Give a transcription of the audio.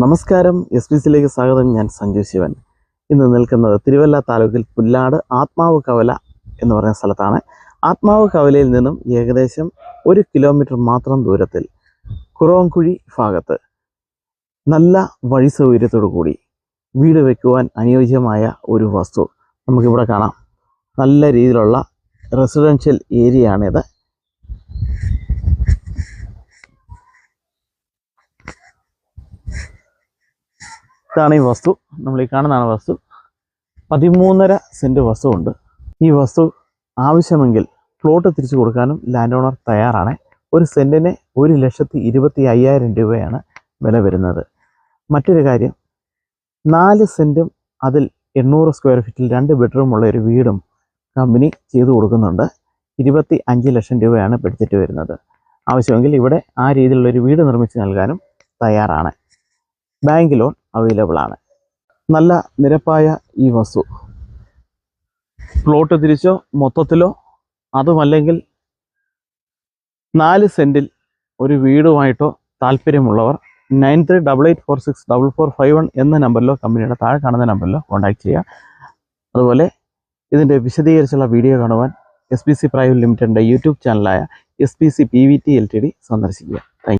നമസ്കാരം. S P സിയിലേക്ക് സ്വാഗതം. ഞാൻ സഞ്ജു ശിവൻ. ഇന്ന് നിൽക്കുന്നത് തിരുവല്ല താലൂക്കിൽ പുല്ലാട് ആത്മാവ് കവല എന്ന് പറയുന്ന സ്ഥലത്താണ്. ആത്മാവ് കവലയിൽ നിന്നും ഏകദേശം ഒരു കിലോമീറ്റർ മാത്രം ദൂരത്തിൽ കുറവൻകുഴി ഭാഗത്ത് നല്ല വഴി സൗകര്യത്തോടു കൂടി വീട് വയ്ക്കുവാൻ അനുയോജ്യമായ ഒരു വസ്തു നമുക്കിവിടെ കാണാം. നല്ല രീതിയിലുള്ള റെസിഡൻഷ്യൽ ഏരിയയാണിത് ഇതാണ് ഈ വസ്തു. നമ്മൾ ഈ കാണുന്നതാണ് വസ്തു. പതിമൂന്നര സെന്റ് വസ്തു ഉണ്ട്. ഈ വസ്തു ആവശ്യമെങ്കിൽ പ്ലോട്ട് തിരിച്ചു കൊടുക്കാനും ലാൻഡ് ഓണർ തയ്യാറാണ്. ഒരു സെന്റിന് ഒരു ലക്ഷത്തി ഇരുപത്തി അയ്യായിരം രൂപയാണ് വില വരുന്നത്. മറ്റൊരു കാര്യം നാല് സെന്റും അതിൽ എണ്ണൂറ് സ്ക്വയർ ഫീറ്റിൽ രണ്ട് ബെഡ്റൂമുള്ള ഒരു വീടും കമ്പനി ചെയ്തു കൊടുക്കുന്നുണ്ട്. ഇരുപത്തി അഞ്ച് ലക്ഷം രൂപയാണ് ബഡ്ജറ്റ് വരുന്നത്. ആവശ്യമെങ്കിൽ ഇവിടെ ആ രീതിയിലുള്ള ഒരു വീട് നിർമ്മിച്ച് നൽകാനും തയ്യാറാണ്. ബാങ്ക് ലോൺ അവൈലബിൾ ആണ്. നല്ല നിരപ്പായ ഈ വസ്തു. പ്ലോട്ട് തിരിച്ചോ മൊത്തത്തിലോ അതുമല്ലെങ്കിൽ നാല് സെന്റിൽ ഒരു വീടുമായിട്ടോ താല്പര്യമുള്ളവർ nine three double eight four six double four five one എന്ന നമ്പറിലോ കമ്പനിയുടെ താഴെ കാണുന്ന നമ്പറിലോ കോൺടാക്ട് ചെയ്യുക. അതുപോലെ ഇതിന്റെ വിശദീകരിച്ചുള്ള വീഡിയോ കാണുവാൻ എസ് പി സി പ്രൈവറ്റ് ലിമിറ്റഡിന്റെ YouTube ചാനലായ S P C P V T L T D സന്ദർശിക്കുക.